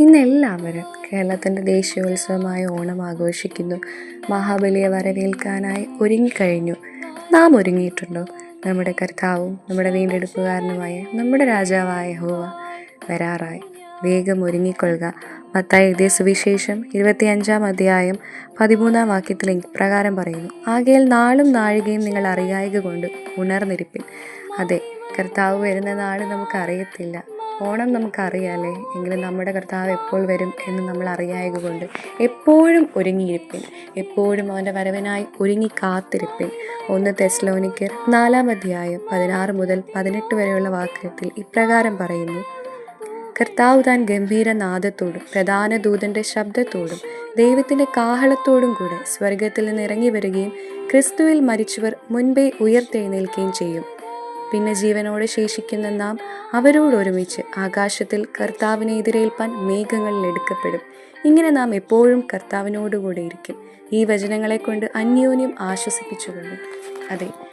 ഇന്ന് എല്ലാവരും കേരളത്തിന്റെ ദേശീയോത്സവമായ ഓണം ആഘോഷിക്കുന്നു. മഹാബലിയെ വരവേൽക്കാനായി ഒരുങ്ങിക്കഴിഞ്ഞു. നാം ഒരുങ്ങിയിട്ടുണ്ടോ? നമ്മുടെ കർത്താവും നമ്മുടെ വീണ്ടെടുപ്പുകാരനുമായ നമ്മുടെ രാജാവായ ഹോവ വരാറായി. വേഗം ഒരുങ്ങിക്കൊള്ളുക. മത്തായി എഴുതിയ സുവിശേഷം ഇരുപത്തിയഞ്ചാം അധ്യായം പതിമൂന്നാം വാക്യത്തിൽ ഇപ്രകാരം പറയുന്നു. ആകയാൽ നാളും നാഴികയും നിങ്ങൾ അറിയായക കൊണ്ട് ഉണർന്നിരിപ്പിൻ. അതെ കർത്താവ് വരുന്ന നാൾ നമുക്കറിയത്തില്ല. ഓണം നമുക്കറിയാമല്ലേ എങ്കിലും നമ്മുടെ കർത്താവ് എപ്പോൾ വരും എന്ന് നമ്മൾ അറിയായക കൊണ്ട് എപ്പോഴും ഒരുങ്ങിയിരിപ്പിൻ. എപ്പോഴും അവന്റെ വരവിനായി ഒരുങ്ങി കാത്തിരിപ്പിൻ. ഒന്ന് തെസ്ലോനിക്കർ നാലാം അധ്യായം പതിനാറ് മുതൽ പതിനെട്ട് വരെയുള്ള വാക്യത്തിൽ ഇപ്രകാരം പറയുന്നു. കർത്താവ് താൻ ഗംഭീര നാദത്തോടും പ്രധാന ദൂതന്റെ ശബ്ദത്തോടും ദൈവത്തിന്റെ കാഹളത്തോടും കൂടെ സ്വർഗത്തിൽ നിന്ന് ഇറങ്ങി വരികയും ക്രിസ്തുവിൽ മരിച്ചവർ മുൻപേ ഉയർത്തെഴുന്നേൽക്കുകയും ചെയ്യും. പിന്നെ ജീവനോടെ ശേഷിക്കുന്ന നാം അവരോടൊരുമിച്ച് ആകാശത്തിൽ കർത്താവിനെ എതിരേൽപ്പാൻ മേഘങ്ങളിൽ എടുക്കപ്പെടും. ഇങ്ങനെ നാം എപ്പോഴും കർത്താവിനോടുകൂടെ ഇരിക്കും. ഈ വചനങ്ങളെ കൊണ്ട് അന്യോന്യം ആശ്വസിപ്പിച്ചുകൊള്ളും അതെ.